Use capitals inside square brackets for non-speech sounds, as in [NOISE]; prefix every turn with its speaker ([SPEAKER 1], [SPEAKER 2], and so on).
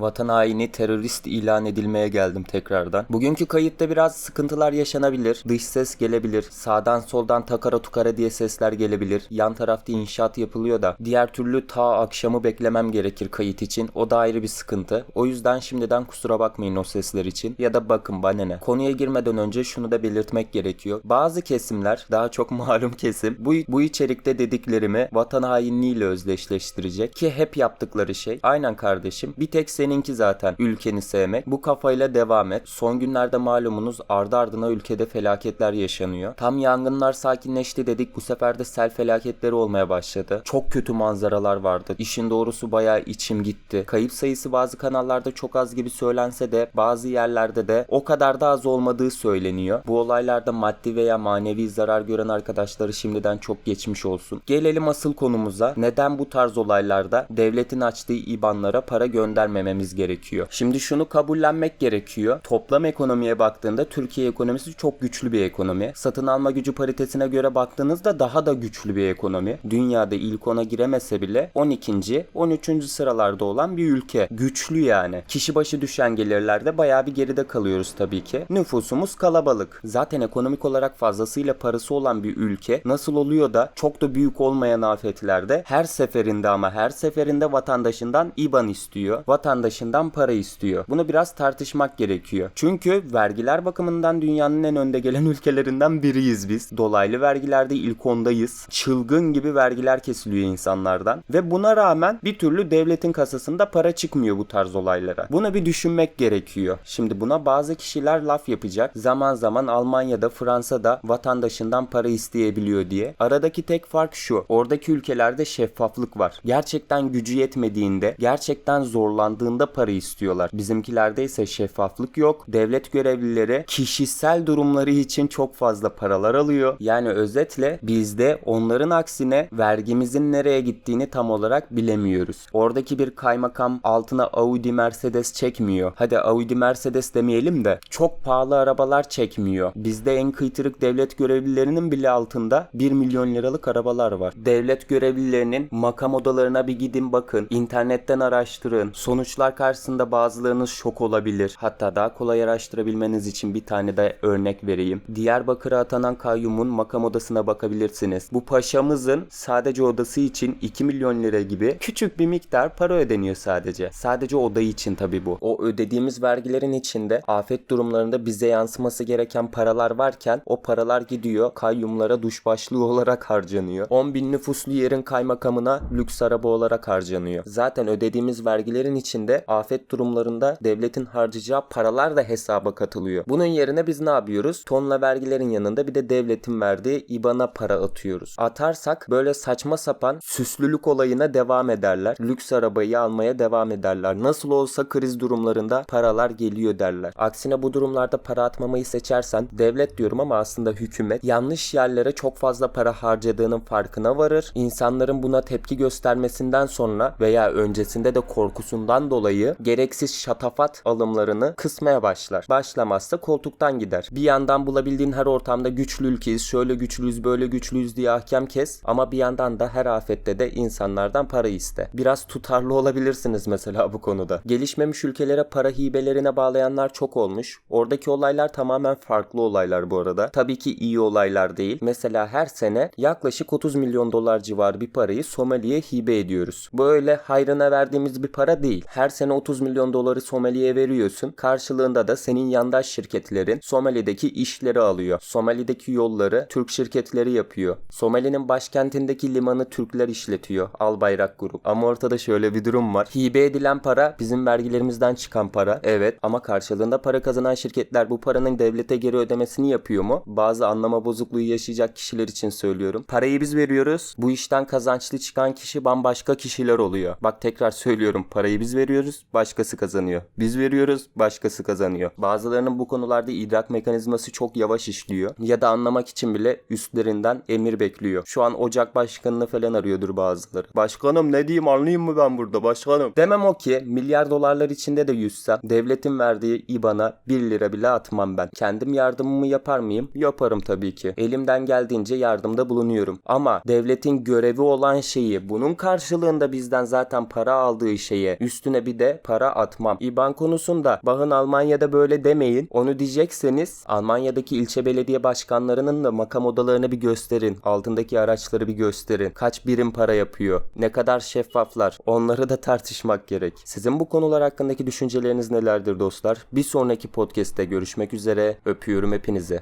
[SPEAKER 1] Vatan haini terörist ilan edilmeye geldim tekrardan. Bugünkü kayıtta biraz sıkıntılar yaşanabilir. Dış ses gelebilir. Sağdan soldan takara tukara diye sesler gelebilir. Yan tarafta inşaat yapılıyor da. Diğer türlü ta akşamı beklemem gerekir kayıt için. O da ayrı bir sıkıntı. O yüzden şimdiden kusura bakmayın o sesler için. Ya da bakın bana ne. Konuya girmeden önce şunu da belirtmek gerekiyor. Bazı kesimler daha çok [LAUGHS] malum kesim bu, bu içerikte dediklerimi vatan hainliğiyle özdeşleştirecek ki hep yaptıkları şey aynen kardeşim bir tek seninki zaten ülkeni sevmek. Bu kafayla devam et. Son günlerde malumunuz ardı ardına ülkede felaketler yaşanıyor. Tam yangınlar sakinleşti dedik. Bu sefer de sel felaketleri olmaya başladı. Çok kötü manzaralar vardı. İşin doğrusu bayağı içim gitti. Kayıp sayısı bazı kanallarda çok az gibi söylense de bazı yerlerde de o kadar da az olmadığı söyleniyor. Bu olaylarda maddi veya manevi zarar gören arkadaşları şimdiden çok geçmiş olsun. Gelelim asıl konumuza. Neden bu tarz olaylarda devletin açtığı IBAN'lara para göndermememiz gerekiyor? Şimdi şunu kabullenmek gerekiyor. Toplam ekonomiye baktığında Türkiye ekonomisi çok güçlü bir ekonomi. Satın alma gücü paritesine göre baktığınızda daha da güçlü bir ekonomi. Dünyada ilk ona giremese bile 12. 13. sıralarda olan bir ülke. Güçlü yani. Kişi başı düşen gelirlerde bayağı bir geride kalıyoruz tabii ki. Nüfusumuz kalabalık. Zaten ekonomik olarak fazlasıyla parası olan bir ülke nasıl oluyor da çok da büyük olmayan afetlerde her seferinde ama her seferinde vatandaşından IBAN istiyor. Vatandaşından para istiyor. Bunu biraz tartışmak gerekiyor. Çünkü vergiler bakımından dünyanın en önde gelen [LAUGHS] ülkelerinden biriyiz biz. Dolaylı vergilerde ilk ondayız. Çılgın gibi vergiler kesiliyor insanlardan. Ve buna rağmen bir türlü devletin kasasında para çıkmıyor bu tarz olaylara. Bunu bir düşünmek gerekiyor. Şimdi buna bazı kişiler laf yapacak. Zaman zaman Almanya'da, Fransa'da vatandaşından para isteyebiliyor diye. Aradaki tek fark şu. Oradaki ülkelerde şeffaflık var. Gerçekten gücü yetmediğinde, gerçekten zorlandığında para istiyorlar. Bizimkilerde ise şeffaflık yok. Devlet görevlileri kişisel durumları için çok fazla paralar alıyor. Yani özetle bizde onların aksine vergimizin nereye gittiğini tam olarak bilemiyoruz. Oradaki bir kaymakam altına Audi Mercedes çekmiyor. Hadi Audi Mercedes demeyelim de çok pahalı arabalar çekmiyor. Bizde en kıytırık devlet görevlilerinin bile altında 1 milyon liralık arabalar var. Devlet görevlilerinin makam odalarına bir gidin bakın. İnternetten araştırın. Sonuçlar karşısında bazılarınız şok olabilir. Hatta daha kolay araştırabilmeniz için bir tane de örnek vereyim. Diyarbakır'a atanan kayyumun makam odasına bakabilirsiniz. Bu paşamızın sadece odası için 2 milyon lira gibi küçük bir miktar para ödeniyor sadece. Sadece oda için tabi bu. O ödediğimiz vergilerin içinde afet durumlarında bize yansıması gereken paralar varken o paralar gidiyor kayyumlara duş başlığı olarak harcanıyor. 10 bin nüfuslu yerin kaymakamına lüks araba olarak harcanıyor. Zaten ödediğimiz vergilerin içinde afet durumlarında devletin harcayacağı paralar da hesaba katılıyor. Bunun yerine biz ne yapıyoruz? Tonla vergilerin yanında bir de devletin verdiği IBAN'a para atıyoruz. Atarsak böyle saçma sapan süslülük olayına devam ederler. Lüks arabayı almaya devam ederler. Nasıl olsa kriz durumlarında paralar geliyor derler. Aksine bu durumlarda para atmamayı seçersen devlet diyorum ama aslında hükümet yanlış yerlere çok fazla para harcadığının farkına varır. İnsanların buna tepki göstermesinden sonra veya öncesinde de korkusundan dolayı gereksiz şatafat alımlarını kısmaya başlar. Başlamazsa koltuktan gider. Bir yandan bulabildiğin her ortamda güçlü ülkeyiz, şöyle güçlüyüz, böyle güçlüyüz diye ahkam kes ama bir yandan da her afette de insanlardan para iste. Biraz tutarlı olabilirsiniz mesela bu konuda. Gelişmemiş ülkelere para hibelerine bağlayanlar çok olmuş. Oradaki olaylar tamamen farklı olaylar bu arada. Tabii ki iyi olaylar değil. Mesela her sene yaklaşık 30 milyon dolar civarı bir parayı Somali'ye hibe ediyoruz. Bu öyle hayrına verdiğimiz bir para değil. Her sene 30 milyon doları Somali'ye veriyorsun. Karşılığında da senin yandaş şirketlerin Somali'deki işleri alıyor. Somali'deki yolları Türk şirketleri yapıyor. Somali'nin başkentindeki limanı Türkler işletiyor. Albayrak Grup. Ama ortada şöyle bir durum var. Hibe edilen para bizim vergilerimizden çıkan para. Evet ama karşılığında para kazanan şirketler bu paranın devlete geri ödemesini yapıyor mu? Bazı anlama bozukluğu yaşayacak kişiler için söylüyorum. Parayı biz veriyoruz. Bu işten kazançlı çıkan kişi bambaşka kişiler oluyor. Bak tekrar söylüyorum. Parayı biz veriyoruz. Başkası kazanıyor. Biz veriyoruz. Başkası kazanıyor. Bazılarının bu konularda idrak mekanizması çok yavaş işliyor. Ya da anlamak için bile üstlerinden emir bekliyor. Şu an Ocak Başkanı'nı falan arıyordur bazıları. Başkanım ne diyeyim anlayayım mı ben burada başkanım? Demem o ki milyar dolarlar içinde de yüzsem devletin verdiği IBAN'a 1 lira bile atmam ben. Kendim yardımımı yapar mıyım? Yaparım tabii ki. Elimden geldiğince yardımda bulunuyorum. Ama devletin görevi olan şeyi bunun karşılığında bizden zaten para aldığı şeye üstüne bir de para atmam. İban konusunda bakın Almanya'da böyle demeyin. Onu diyecekseniz Almanya'daki ilçe belediye başkanlarının da makam odalarını bir gösterin. Altındaki araçları bir gösterin. Kaç birim para yapıyor? Ne kadar şeffaflar? Onları da tartışmak gerek. Sizin bu konular hakkındaki düşünceleriniz nelerdir dostlar? Bir sonraki podcast'te görüşmek üzere. Öpüyorum hepinizi.